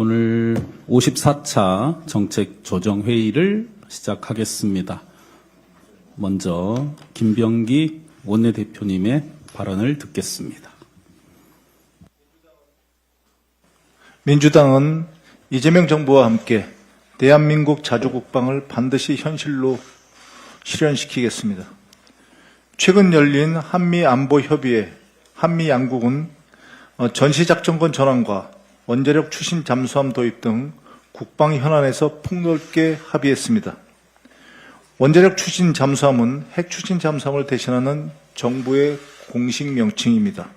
오늘 54차 정책 조정 회의를 시작하겠습니다. 먼저 김병기 원내대표님의 발언을 듣겠습니다. 민주당은 이재명 정부와 함께 대한민국 자주국방을 반드시 현실로 실현시키겠습니다. 최근 열린 한미 안보 협의회 한미 양국은 어, 전시작전권 전환과 원자력 추진 잠수함 도입 등 국방 현안에서 폭넓게 합의했습니다. 원자력 추진 잠수함은 핵 추진 잠수함을 대신하는 정부의 공식 명칭입니다.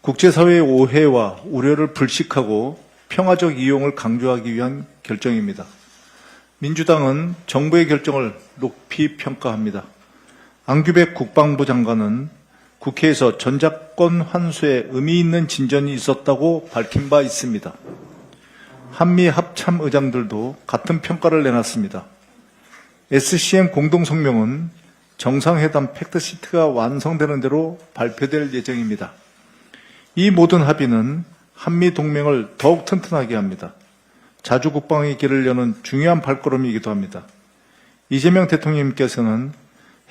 국제사회의 오해와 우려를 불식하고 평화적 이용을 강조하기 위한 결정입니다. 민주당은 정부의 결정을 높이 평가합니다. 안규백 국방부 장관은 국회에서 전작권 환수에 의미 있는 진전이 있었다고 밝힌 바 있습니다. 한미 합참 의장들도 같은 평가를 내놨습니다. SCM 공동성명은 정상회담 팩트시트가 완성되는 대로 발표될 예정입니다. 이 모든 합의는 한미 동맹을 더욱 튼튼하게 합니다. 자주 국방의 길을 여는 중요한 발걸음이기도 합니다. 이재명 대통령님께서는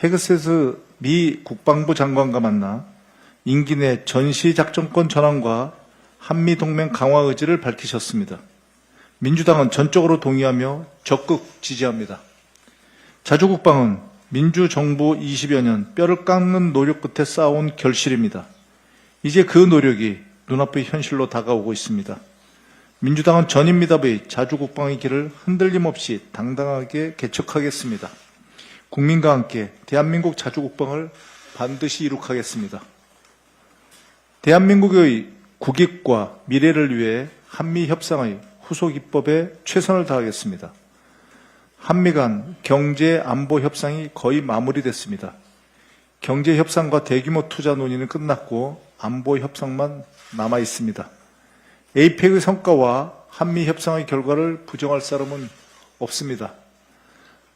헤그세스 미 국방부 장관과 만나 임기 내 전시 작전권 전환과 한미 동맹 강화 의지를 밝히셨습니다. 민주당은 전적으로 동의하며 적극 지지합니다. 자주국방은 민주정부 20여 년 뼈를 깎는 노력 끝에 쌓아온 결실입니다. 이제 그 노력이 눈앞의 현실로 다가오고 있습니다. 민주당은 전임미답의 자주국방의 길을 흔들림 없이 당당하게 개척하겠습니다. 국민과 함께 대한민국 자주국방을 반드시 이룩하겠습니다. 대한민국의 국익과 미래를 위해 한미 협상의 후속 입법에 최선을 다하겠습니다. 한미 간 경제 안보 협상이 거의 마무리됐습니다. 경제 협상과 대규모 투자 논의는 끝났고 안보 협상만 남아 있습니다. 에이펙의 성과와 한미 협상의 결과를 부정할 사람은 없습니다.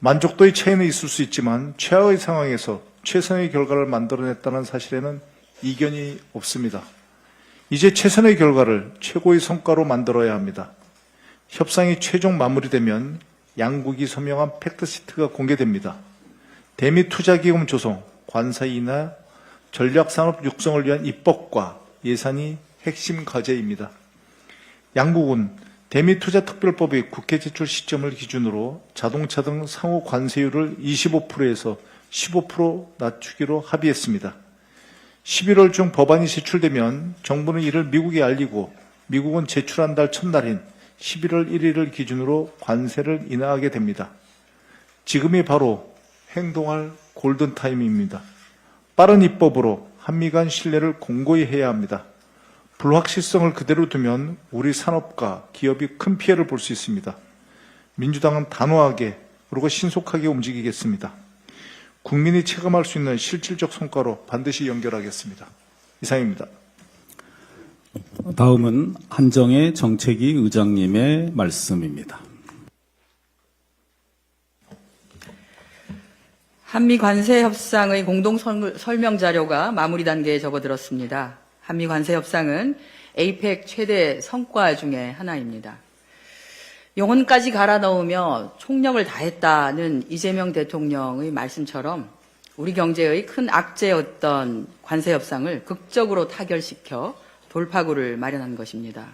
만족도의 차이는 있을 수 있지만 최하의 상황에서 최선의 결과를 만들어냈다는 사실에는 이견이 없습니다. 이제 최선의 결과를 최고의 성과로 만들어야 합니다. 협상이 최종 마무리되면 양국이 서명한 팩트시트가 공개됩니다. 대미 투자기금 조성, 관사 인하, 전략산업 육성을 위한 입법과 예산이 핵심 과제입니다. 양국은 대미투자특별법의 국회 제출 시점을 기준으로 자동차 등 상호 관세율을 25%에서 15% 낮추기로 합의했습니다. 11월 중 법안이 제출되면 정부는 이를 미국에 알리고 미국은 제출한 달 첫날인 11월 1일을 기준으로 관세를 인하하게 됩니다. 지금이 바로 행동할 골든타임입니다. 빠른 입법으로 한미 간 신뢰를 공고히 해야 합니다. 불확실성을 그대로 두면 우리 산업과 기업이 큰 피해를 볼 수 있습니다. 민주당은 단호하게 그리고 신속하게 움직이겠습니다. 국민이 체감할 수 있는 실질적 성과로 반드시 연결하겠습니다. 이상입니다. 다음은 한정혜 정책위 의장님의 말씀입니다. 한미 관세 협상의 공동 설- 설명 자료가 마무리 단계에 접어들었습니다. 한미 관세 협상은 에이펙 최대 성과 중에 하나입니다. 영혼까지 갈아 넣으며 총력을 다했다는 이재명 대통령의 말씀처럼 우리 경제의 큰 악재였던 관세 협상을 극적으로 타결시켜 돌파구를 마련한 것입니다.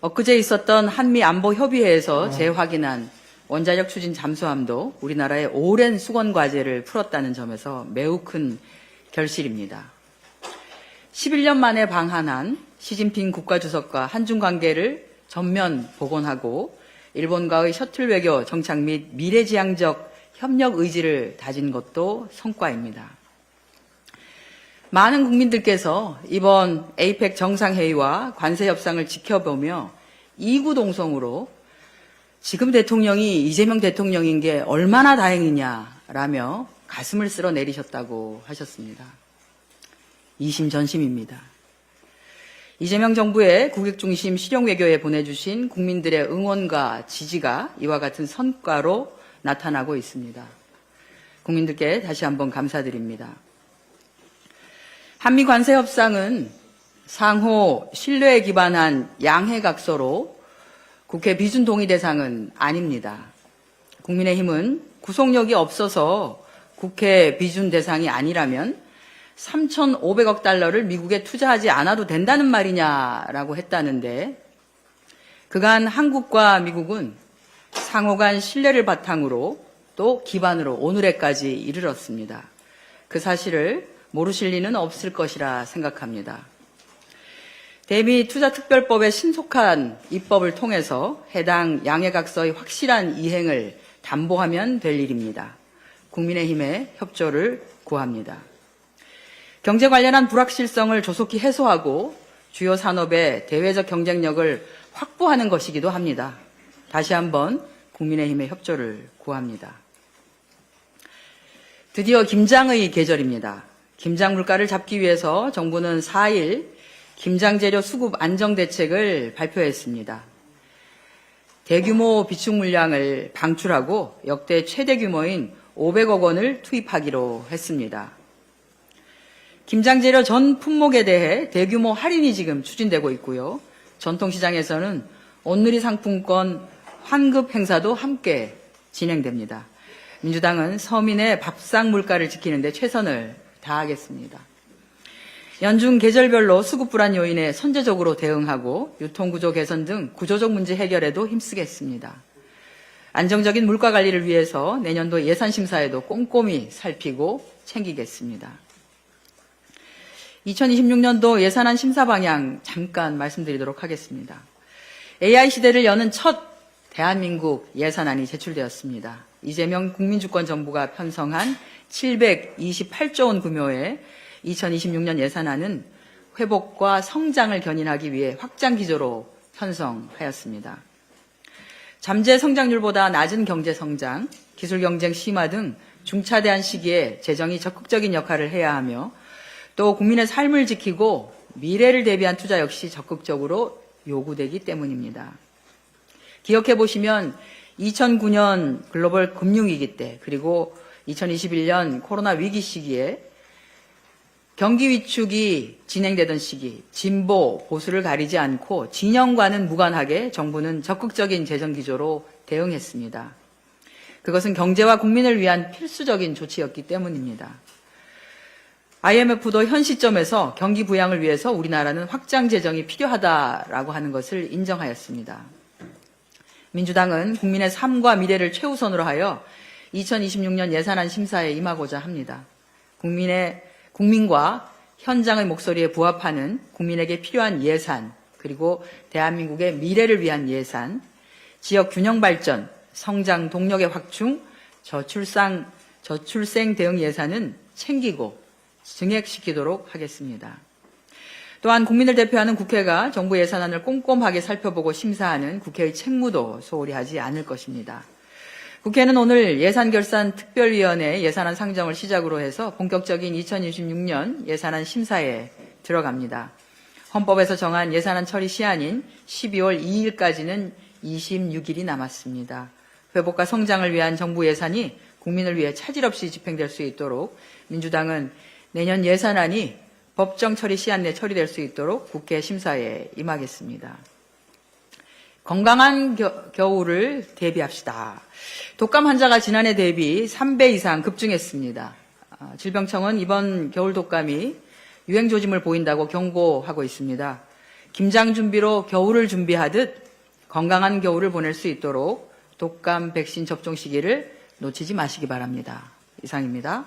엊그제 있었던 한미 안보 협의회에서 재확인한 원자력 추진 잠수함도 우리나라의 오랜 수건 과제를 풀었다는 점에서 매우 큰 결실입니다. 11년 만에 방한한 시진핑 국가주석과 한중 관계를 전면 복원하고 일본과의 셔틀 외교 정착 및 미래지향적 협력 의지를 다진 것도 성과입니다. 많은 국민들께서 이번 에이펙 정상회의와 관세 협상을 지켜보며 이구 동성으로 지금 대통령이 이재명 대통령인 게 얼마나 다행이냐라며 가슴을 쓸어 내리셨다고 하셨습니다. 이심 전심입니다. 이재명 정부의 국익 중심 실용 외교에 보내주신 국민들의 응원과 지지가 이와 같은 성과로 나타나고 있습니다. 국민들께 다시 한번 감사드립니다. 한미 관세 협상은 상호 신뢰에 기반한 양해각서로 국회 비준 동의 대상은 아닙니다. 국민의힘은 구속력이 없어서 국회 비준 대상이 아니라면 3,500억 달러를 미국에 투자하지 않아도 된다는 말이냐라고 했다는데 그간 한국과 미국은 상호 간 신뢰를 바탕으로 또 기반으로 오늘에까지 이르렀습니다. 그 사실을 모르실 리는 없을 것이라 생각합니다. 대미 투자특별법의 신속한 입법을 통해서 해당 양해각서의 확실한 이행을 담보하면 될 일입니다. 국민의힘의 협조를 구합니다. 경제 관련한 불확실성을 조속히 해소하고 주요 산업의 대외적 경쟁력을 확보하는 것이기도 합니다. 다시 한번 국민의힘의 협조를 구합니다. 드디어 김장의 계절입니다. 김장 물가를 잡기 위해서 정부는 4일 김장 재료 수급 안정 대책을 발표했습니다. 대규모 비축 물량을 방출하고 역대 최대 규모인 500억 원을 투입하기로 했습니다. 김장 재료 전 품목에 대해 대규모 할인이 지금 추진되고 있고요. 전통시장에서는 온누리 상품권 환급 행사도 함께 진행됩니다. 민주당은 서민의 밥상 물가를 지키는 데 최선을 다하겠습니다. 연중 계절별로 수급 불안 요인에 선제적으로 대응하고 유통구조 개선 등 구조적 문제 해결에도 힘쓰겠습니다. 안정적인 물가 관리를 위해서 내년도 예산 심사에도 꼼꼼히 살피고 챙기겠습니다. 2026년도 예산안 심사 방향 잠깐 말씀드리도록 하겠습니다. AI 시대를 여는 첫 대한민국 예산안이 제출되었습니다. 이재명 국민주권 정부가 편성한 728조 원 규모의 2026년 예산안은 회복과 성장을 견인하기 위해 확장 기조로 편성하였습니다. 잠재 성장률보다 낮은 경제 성장, 기술 경쟁 심화 등 중차대한 시기에 재정이 적극적인 역할을 해야 하며 또 국민의 삶을 지키고 미래를 대비한 투자 역시 적극적으로 요구되기 때문입니다. 기억해 보시면 2009년 글로벌 금융위기 때 그리고 2021년 코로나 위기 시기에 경기 위축이 진행되던 시기 진보 보수를 가리지 않고 진영과는 무관하게 정부는 적극적인 재정 기조로 대응했습니다. 그것은 경제와 국민을 위한 필수적인 조치였기 때문입니다. IMF도 현 시점에서 경기 부양을 위해서 우리나라는 확장 재정이 필요하다라고 하는 것을 인정하였습니다. 민주당은 국민의 삶과 미래를 최우선으로 하여 2026년 예산안 심사에 임하고자 합니다. 국민의 국민과 현장의 목소리에 부합하는 국민에게 필요한 예산, 그리고 대한민국의 미래를 위한 예산, 지역 균형 발전, 성장 동력의 확충, 저출산, 저출생 대응 예산은 챙기고 증액시키도록 하겠습니다. 또한 국민을 대표하는 국회가 정부 예산안을 꼼꼼하게 살펴보고 심사하는 국회의 책무도 소홀히 하지 않을 것입니다. 국회는 오늘 예산결산 특별위원회 예산안 상정을 시작으로 해서 본격적인 2026년 예산안 심사에 들어갑니다. 헌법에서 정한 예산안 처리 시한인 12월 2일까지는 26일이 남았습니다. 회복과 성장을 위한 정부 예산이 국민을 위해 차질 없이 집행될 수 있도록 민주당은 내년 예산안이 법정 처리 시한 내 처리될 수 있도록 국회 심사에 임하겠습니다. 건강한 겨, 울을 대비합시다. 독감 환자가 지난해 대비 3배 이상 급증했습니다. 아, 질병청은 이번 겨울 독감이 유행 조짐을 보인다고 경고하고 있습니다. 김장 준비로 겨울을 준비하듯 건강한 겨울을 보낼 수 있도록 독감 백신 접종 시기를 놓치지 마시기 바랍니다. 이상입니다.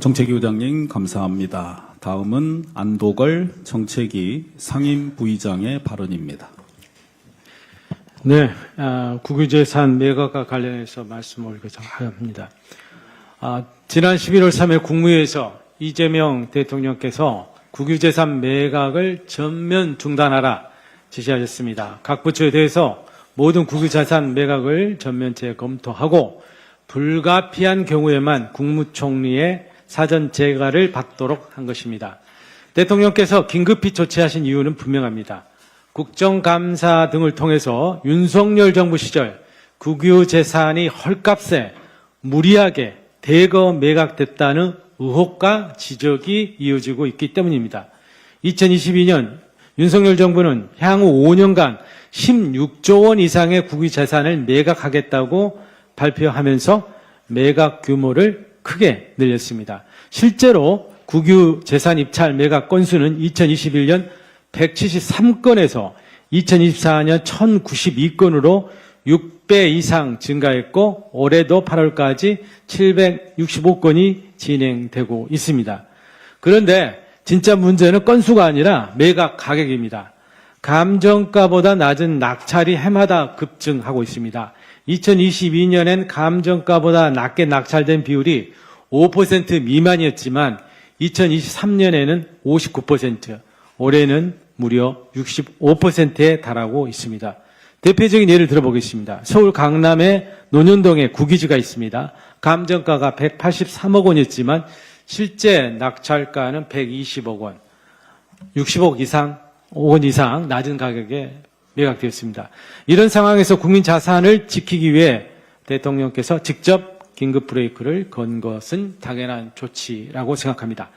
정책위 의장님 감사합니다. 다음은 안도걸 정책위 상임 부의장의 발언입니다. 네, 아, 국유재산 매각과 관련해서 말씀 올리고자 합니다. 아, 지난 11월 3일 국무회에서 이재명 대통령께서 국유재산 매각을 전면 중단하라 지시하셨습니다. 각 부처에 대해서 모든 국유재산 매각을 전면 재검토하고 불가피한 경우에만 국무총리의 사전 재가를 받도록 한 것입니다. 대통령께서 긴급히 조치하신 이유는 분명합니다. 국정감사 등을 통해서 윤석열 정부 시절 국유 재산이 헐값에 무리하게 대거 매각됐다는 의혹과 지적이 이어지고 있기 때문입니다. 2022년 윤석열 정부는 향후 5년간 16조 원 이상의 국유 재산을 매각하겠다고 발표하면서 매각 규모를 크게 늘렸습니다. 실제로 국유 재산 입찰 매각 건수는 2021년 173건에서 2024년 1092건으로 6배 이상 증가했고 올해도 8월까지 765건이 진행되고 있습니다. 그런데 진짜 문제는 건수가 아니라 매각 가격입니다. 감정가보다 낮은 낙찰이 해마다 급증하고 있습니다. 2022년엔 감정가보다 낮게 낙찰된 비율이 5% 미만이었지만 2023년에는 59%, 올해는 무려 65%에 달하고 있습니다. 대표적인 예를 들어보겠습니다. 서울 강남에 논현동에 구기지가 있습니다. 감정가가 183억 원이었지만 실제 낙찰가는 120억 원, 60억 이상, 5원 이상 낮은 가격에 매각되었습니다. 이런 상황에서 국민 자산을 지키기 위해 대통령께서 직접 긴급 브레이크를 건 것은 당연한 조치라고 생각합니다.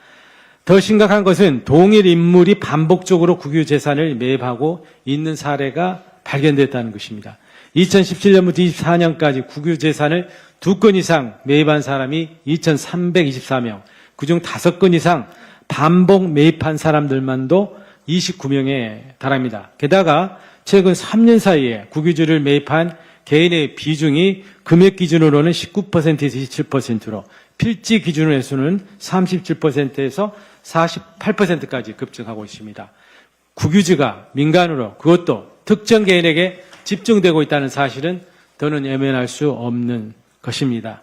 더 심각한 것은 동일 인물이 반복적으로 국유 재산을 매입하고 있는 사례가 발견됐다는 것입니다. 2017년부터 24년까지 국유 재산을 두 건 이상 매입한 사람이 2,324명, 그중 다섯 건 이상 반복 매입한 사람들만도 29명에 달합니다. 게다가 최근 3년 사이에 국유주를 매입한 개인의 비중이 금액 기준으로는 19%에서 27%로 필지 기준으로 해서는 37%에서 48%까지 급증하고 있습니다. 국유지가 민간으로 그것도 특정 개인에게 집중되고 있다는 사실은 더는 외면할 수 없는 것입니다.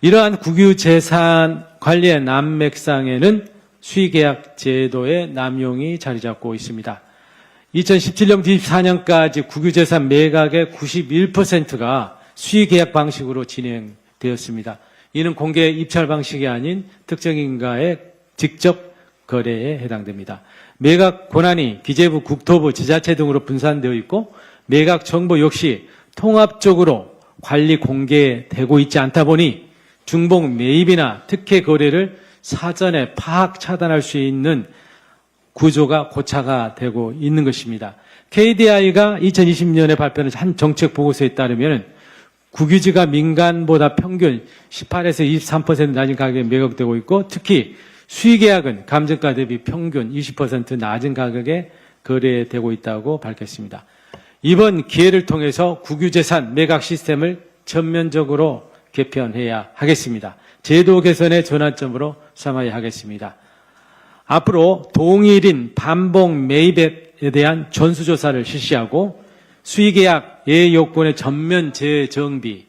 이러한 국유 재산 관리의 난맥상에는 수의계약 제도의 남용이 자리 잡고 있습니다. 2017년 24년까지 국유재산 매각의 91%가 수의계약 방식으로 진행되었습니다. 이는 공개 입찰 방식이 아닌 특정인가의 직접 거래에 해당됩니다. 매각 권한이 기재부, 국토부, 지자체 등으로 분산되어 있고 매각 정보 역시 통합적으로 관리 공개되고 있지 않다 보니 중복 매입이나 특혜 거래를 사전에 파악 차단할 수 있는 구조가 고차가 되고 있는 것입니다. KDI가 2020년에 발표한 한 정책 보고서에 따르면 국유지가 민간보다 평균 18에서 23% 낮은 가격에 매각되고 있고 특히 수의계약은 감정가 대비 평균 20% 낮은 가격에 거래되고 있다고 밝혔습니다. 이번 기회를 통해서 국유재산 매각 시스템을 전면적으로 개편해야 하겠습니다. 제도 개선의 전환점으로 삼아야 하겠습니다. 앞으로 동일인 반복 매입에 대한 전수조사를 실시하고 수의계약 예요건의 전면 재정비,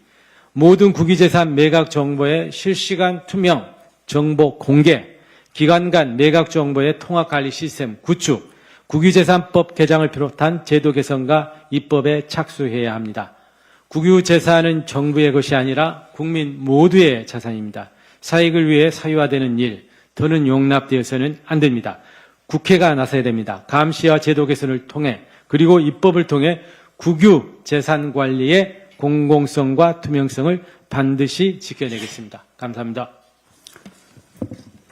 모든 국유재산 매각 정보의 실시간 투명 정보 공개, 기관 간 매각 정보의 통합 관리 시스템 구축, 국유재산법 개정을 비롯한 제도 개선과 입법에 착수해야 합니다. 국유재산은 정부의 것이 아니라 국민 모두의 자산입니다. 사익을 위해 사유화되는 일, 더는 용납되어서는 안 됩니다. 국회가 나서야 됩니다. 감시와 제도 개선을 통해 그리고 입법을 통해 국유 재산 관리의 공공성과 투명성을 반드시 지켜내겠습니다. 감사합니다.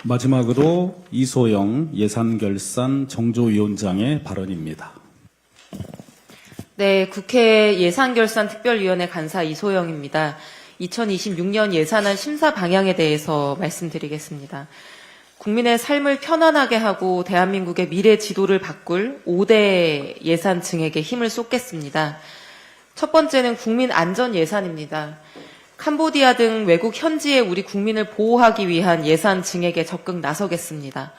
마지막으로 이소영 예산결산 정조위원장의 발언입니다. 네, 국회 예산결산특별위원회 간사 이소영입니다. 2026년 예산안 심사 방향에 대해서 말씀드리겠습니다. 국민의 삶을 편안하게 하고 대한민국의 미래 지도를 바꿀 5대 예산 증액에 힘을 쏟겠습니다. 첫 번째는 국민 안전 예산입니다. 캄보디아 등 외국 현지의 우리 국민을 보호하기 위한 예산 증액에 적극 나서겠습니다.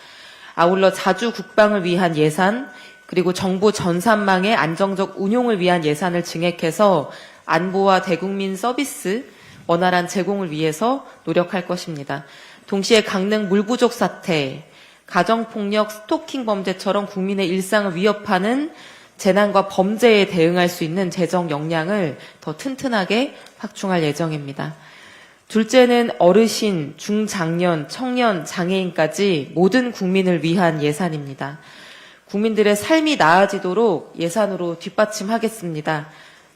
아울러 자주 국방을 위한 예산, 그리고 정부 전산망의 안정적 운용을 위한 예산을 증액해서 안보와 대국민 서비스, 원활한 제공을 위해서 노력할 것입니다. 동시에 강릉 물 부족 사태, 가정폭력, 스토킹 범죄처럼 국민의 일상을 위협하는 재난과 범죄에 대응할 수 있는 재정 역량을 더 튼튼하게 확충할 예정입니다. 둘째는 어르신, 중장년, 청년, 장애인까지 모든 국민을 위한 예산입니다. 국민들의 삶이 나아지도록 예산으로 뒷받침하겠습니다.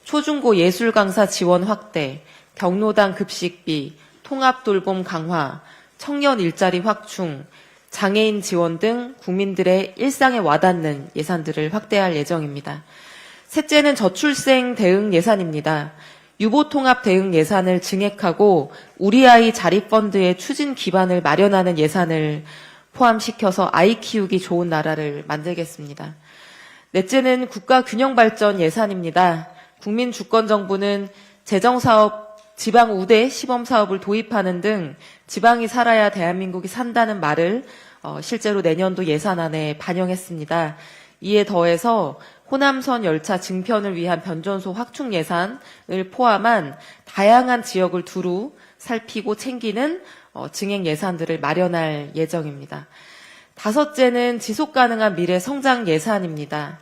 초중고 예술 강사 지원 확대, 경로당 급식비, 통합 돌봄 강화, 청년 일자리 확충, 장애인 지원 등 국민들의 일상에 와닿는 예산들을 확대할 예정입니다. 셋째는 저출생 대응 예산입니다. 유보 통합 대응 예산을 증액하고 우리 아이 자립펀드의 추진 기반을 마련하는 예산을 포함시켜서 아이 키우기 좋은 나라를 만들겠습니다. 넷째는 국가 균형 발전 예산입니다. 국민 주권 정부는 재정 사업, 지방 우대 시범 사업을 도입하는 등 지방이 살아야 대한민국이 산다는 말을 어, 실제로 내년도 예산안에 반영했습니다. 이에 더해서 호남선 열차 증편을 위한 변전소 확충 예산을 포함한 다양한 지역을 두루 살피고 챙기는 어, 증액 예산들을 마련할 예정입니다. 다섯째는 지속 가능한 미래 성장 예산입니다.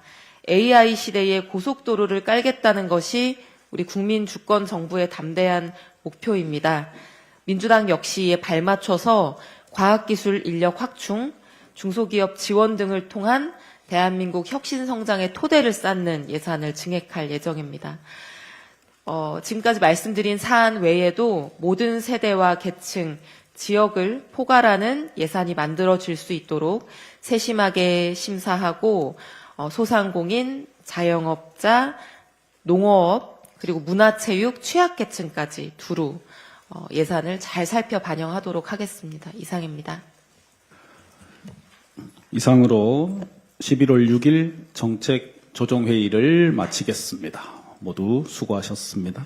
AI 시대에 고속도로를 깔겠다는 것이 우리 국민 주권 정부의 담대한 목표입니다. 민주당 역시 이에 발맞춰서 과학기술 인력 확충, 중소기업 지원 등을 통한 대한민국 혁신 성장의 토대를 쌓는 예산을 증액할 예정입니다. 어, 지금까지 말씀드린 사안 외에도 모든 세대와 계층, 지역을 포괄하는 예산이 만들어질 수 있도록 세심하게 심사하고 어, 소상공인, 자영업자, 농어업, 그리고 문화체육, 취약계층까지 두루 어, 예산을 잘 살펴 반영하도록 하겠습니다. 이상입니다. 이상으로 11월 6일 정책 조정회의를 마치겠습니다. 모두 수고하셨습니다.